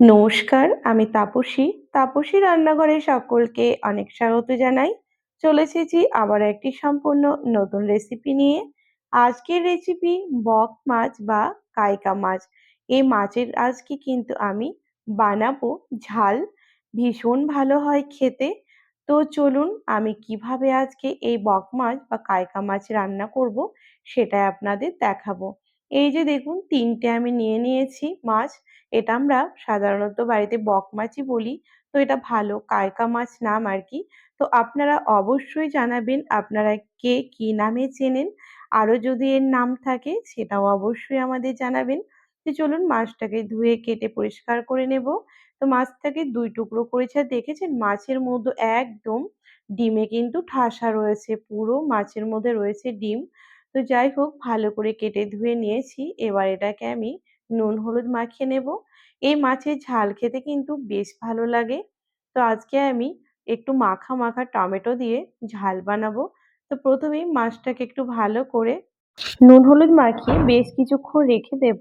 নমস্কার, আমি তাপসী। তাপসী রান্নাঘরে সকলকে অনেক স্বাগত জানাই। চলে এসেছি আবার একটি সম্পূর্ণ নতুন রেসিপি নিয়ে। আজকের রেসিপি বক মাছ বা কাইকা মাছ। এই মাছের আজকে কিন্তু আমি বানাবো ঝাল। ভীষণ ভালো হয় খেতে। তো চলুন আমি কীভাবে আজকে এই বক মাছ বা কাইকা মাছ রান্না করব সেটাই আপনাদের দেখাবো। এই যে দেখুন, তিনটে আমি নিয়ে নিয়েছি মাছ। এটা আমরা সাধারণত বাড়িতে বক মাছই বলি। তো এটা ভালো কায়কা মাছ নাম আর কি তো আপনারা অবশ্যই জানাবেন আপনারা কে কি নামে চেনেন। আরও যদি এর নাম থাকে সেটাও অবশ্যই আমাদের জানাবেন। তো চলুন মাছটাকে ধুয়ে, কেটে পরিষ্কার করে নেব। তো মাছটাকে দুই টুকরো করেছে দেখেছেন, মাছের মধ্যে একদম ডিমে কিন্তু ঠাসা রয়েছে। পুরো মাছের মধ্যে রয়েছে ডিম। তো যাই হোক, ভালো করে কেটে ধুয়ে নিয়েছি। এবার এটাকে আমি নুন হলুদ মাখিয়ে নেব। এই মাছের ঝাল খেতে কিন্তু বেশ ভালো লাগে। তো আজকে আমি একটু মাখা মাখা টমেটো দিয়ে ঝাল বানাবো। তো প্রথমেই মাছটাকে একটু ভালো করে নুন হলুদ মাখিয়ে বেশ কিছুক্ষণ রেখে দেব।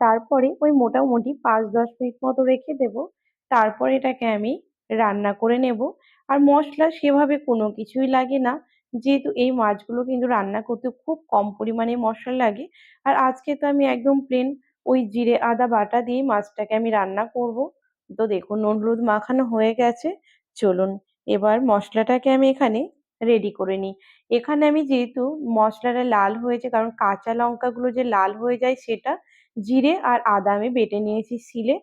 তারপরে ওই মোটামুটি পাঁচ দশ মিনিট মতো রেখে দেব। তারপর এটাকে আমি রান্না করে নেব। আর মশলা সেভাবে কোনো কিছুই লাগে না। যেহেতু এই মাছগুলো কিন্তু রান্না করতে খুব কম পরিমাণে মশলা লাগে, আর আজকে তো আমি একদম প্লেন ওই জিরে, আদা, বাটা দিয়ে মাছটাকে আমি রান্না করব। তো দেখুন নুন, হলুদ মাখানো হয়ে গেছে, চলুন এবার মশলাটাকে আমি এখানে রেডি করে নিই। এখানে আমি যেহেতু মশলাটা লাল হয়েছে, কারণ কাঁচা লঙ্কাগুলো যে লাল হয়ে যায় সেটা জিরে আর আদা আমি বেটে নিয়েছি শিলে।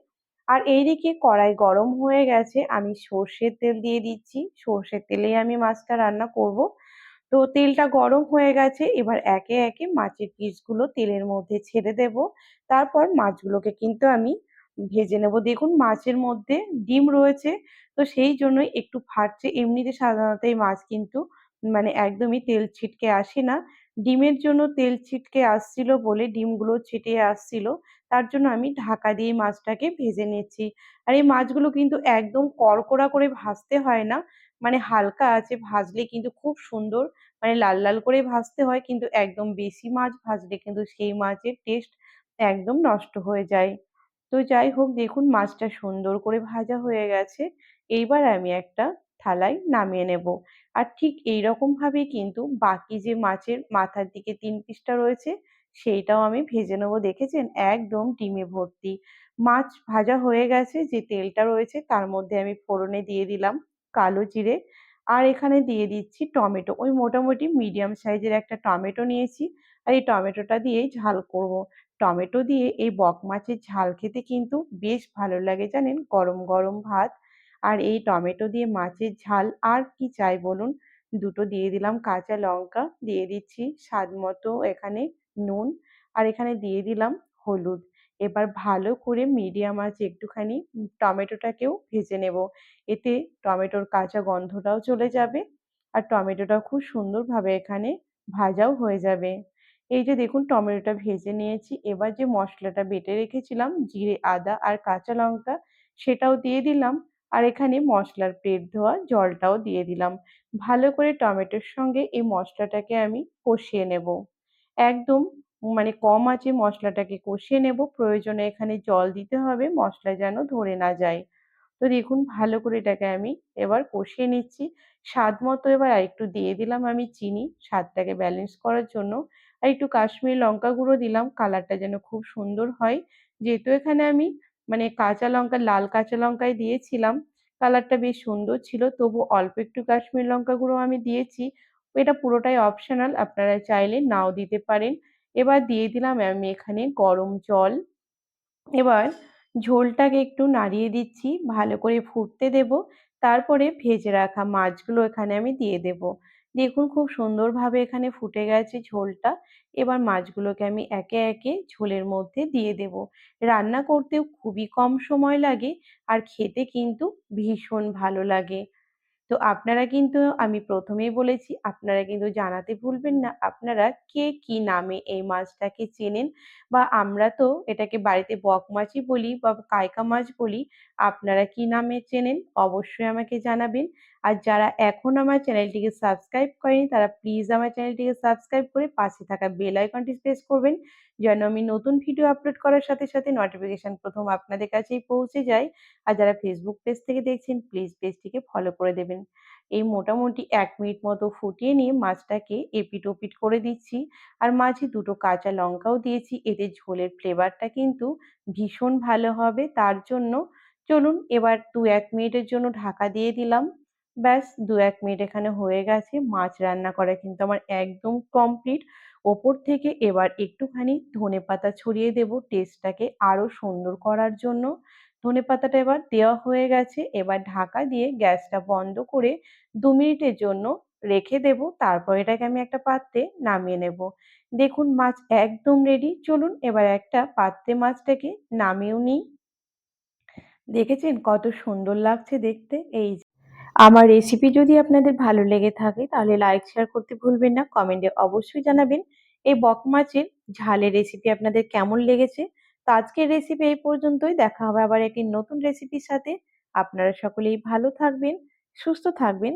আর এইদিকে কড়াই গরম হয়ে গেছে, আমি সর্ষের তেল দিয়ে দিচ্ছি, সর্ষের তেলেই আমি মাছটা রান্না করব। তো তেলটা গরম হয়ে গেছে, এবার একে একে মাছের পিসগুলো তেলের মধ্যে ছেড়ে দেব। তারপর মাছগুলোকে কিন্তু আমি ভেজে নেব। দেখুন মাছের মধ্যে ডিম রয়েছে, তো সেই জন্যই একটু ফাটছে। এমনিতে সাধারণত এই মাছ কিন্তু মানে একদমই তেল ছিটকে আসে না ডিমের জন্য তেল ছিটকে আসছিল বলে ডিমগুলো ছিটিয়ে আসছিল, তার জন্য আমি ঢাকা দিয়ে মাছটাকে ভেজে নিচ্ছি। আর এই মাছগুলো কিন্তু একদম কড়কড়া করে ভাজতে হয় না মানে হালকা আছে, ভাজলে কিন্তু খুব সুন্দর মানে লাল লাল করে ভাজতে হয়, কিন্তু একদম বেশি মাছ ভাজলে কিন্তু সেই মাছের টেস্ট একদম নষ্ট হয়ে যায়। তো যাই হোক, দেখুন মাছটা সুন্দর করে ভাজা হয়ে গেছে। এইবার আমি একটা থালায় নামিয়ে নেব। আর ঠিক এই ভাবেই কিন্তু বাকি যে মাছের মাথার দিকে তিন পিসটা রয়েছে, সেইটাও আমি ভেজে নেব। দেখেছেন? একদম ডিমে ভর্তি। মাছ ভাজা হয়ে গেছে, যে তেলটা রয়েছে তার মধ্যে আমি ফোড়নে দিয়ে দিলাম কালো জিরে। আর এখানে দিয়ে দিচ্ছি টমেটো। ওই মোটামুটি মিডিয়াম সাইজের একটা টমেটো নিয়েছি আর এই টমেটোটা দিয়েই ঝাল করব। টমেটো দিয়ে এই বক মাছের ঝাল খেতে কিন্তু বেশ ভালো লাগে জানেন? গরম গরম ভাত আর এই টমেটো দিয়ে মাছের ঝাল আর কি চাই বলুন? দুটো দিয়ে দিলাম কাঁচা লঙ্কা, দিয়ে দিচ্ছি স্বাদ মতো এখানে নুন আর এখানে দিয়ে দিলাম হলুদ। এবার ভালো করে মিডিয়াম আছে একটুখানি টমেটোটাকেও ভেজে নেব। এতে টমেটোর কাঁচা গন্ধটাও চলে যাবে আর টমেটোটা খুব সুন্দরভাবে এখানে ভাজাও হয়ে যাবে। এই যে দেখুন টমেটোটা ভেজে নিয়েছি। এবার যে মশলাটা বেটে রেখেছিলাম, জিরে, আদা আর কাঁচা লঙ্কা, সেটাও দিয়ে দিলাম। আর এখানে মশলার পেট ধোয়া, জলটাও দিয়ে দিলাম। ভালো করে টমেটোর সঙ্গে এই মশলাটাকে আমি কষিয়ে নেব। একদম মানে কম আঁচে মশলাটাকে কষিয়ে নেব। প্রয়োজনে এখানে জল দিতে হবে, মশলা যেন ধরে না যায়। তো দেখুন, ভালো করে এটাকে আমি এবার কষিয়ে নিচ্ছি। স্বাদ মতো এবার আরেকটু দিয়ে দিলাম আমি চিনি। স্বাদটাকে ব্যালেন্স করার জন্য। আর একটু কাশ্মীরি লঙ্কা গুঁড়ো দিলাম। কালারটা যেন খুব সুন্দর হয়। যেহেতু এখানে আমি মানে কাঁচা লঙ্কা, লাল কাঁচা লঙ্কাই দিয়েছিলাম। কালারটা বেশ সুন্দর ছিল, তবু অল্প একটু কাশ্মীর লঙ্কা গুঁড়ো আমি দিয়েছি। এটা পুরোটাই অপশনাল আপনারা চাইলে নাও দিতে পারেন। এবার দিয়ে দিলাম আমি এখানে গরম জল। এবার ঝোলটাকে একটু নাড়িয়ে দিচ্ছি, ভালো করে ফুটতে দেব। তারপরে ভেজে রাখা মাছগুলো এখানে আমি দিয়ে দেব। দেখুন খুব সুন্দরভাবে এখানে ফুটে গেছে ঝোলটা। এবার মাছগুলোকে আমি একে একে ঝোলের মধ্যে দিয়ে দেব। রান্না করতেও খুবই কম সময় লাগে আর খেতে কিন্তু ভীষণ ভালো লাগে। তো আপনারা কিন্তু, আমি প্রথমেই বলেছি, আপনারা কিন্তু জানাতে ভুলবেন না, আপনারা কে কি নামে এই মাছটাকে চেনেন বা আমরা তো এটাকে বাড়িতে বক মাছই বলি বা কায়কা মাছ বলি, আপনারা কি নামে চেনেন অবশ্যই আমাকে জানাবেন। আর যারা এখন আমার চ্যানেলটিকে সাবস্ক্রাইব করেনি, তারা প্লিজ আমার চ্যানেলটিকে সাবস্ক্রাইব করে পাশে থাকা বেল আইকনটি প্রেস করবেন, যেন আমি নতুন ভিডিও আপলোড করার সাথে সাথে নোটিফিকেশন প্রথম আপনাদের কাছেই পৌঁছে যায়। আর যারা ফেসবুক পেজ থেকে দেখছেন প্লিজ পেজটিকে ফলো করে দেবেন। এই মোটামুটি এক মিনিট মতো ফুটিয়ে নিয়ে মাছটাকে এপিট ওপিট করে দিচ্ছি। আর মাঝে দুটো কাঁচা লঙ্কাও দিয়েছি, এতে ঝোলের ফ্লেভারটা কিন্তু ভীষণ ভালো হবে, তার জন্য চলুন এবার দু এক মিনিটের জন্য ঢাকা দিয়ে দিলাম। ব্যাস দু এক মিনিট এখানে হয়ে গেছে। মাছ রান্না করা কিন্তু আমার একদম কমপ্লিট ওপর থেকে এবার একটুখানি ধনে পাতা ছড়িয়ে দেব টেস্টটাকে আরও সুন্দর করার জন্য। ধনে পাতাটা এবার দেওয়া হয়ে গেছে। এবার ঢাকা দিয়ে গ্যাসটা বন্ধ করে দু মিনিটের জন্য রেখে দেব। তারপর এটাকে আমি একটা পাত্রে নামিয়ে নেব। দেখুন মাছ একদম রেডি চলুন এবার একটা পাত্রে মাছটাকে নামিয়েও নিই। দেখেছেন কত সুন্দর লাগছে দেখতে? এই আমার রেসিপি যদি আপনাদের ভালো লেগে থাকে, তাহলে লাইক শেয়ার করতে ভুলবেন না। কমেন্টে অবশ্যই জানাবেন এই বক মাছের ঝালের রেসিপি আপনাদের কেমন লেগেছে। তো আজকের রেসিপি এই পর্যন্তই। দেখা হবে আবার একটি নতুন রেসিপির সাথে। আপনারা সকলেই ভালো থাকবেন, সুস্থ থাকবেন।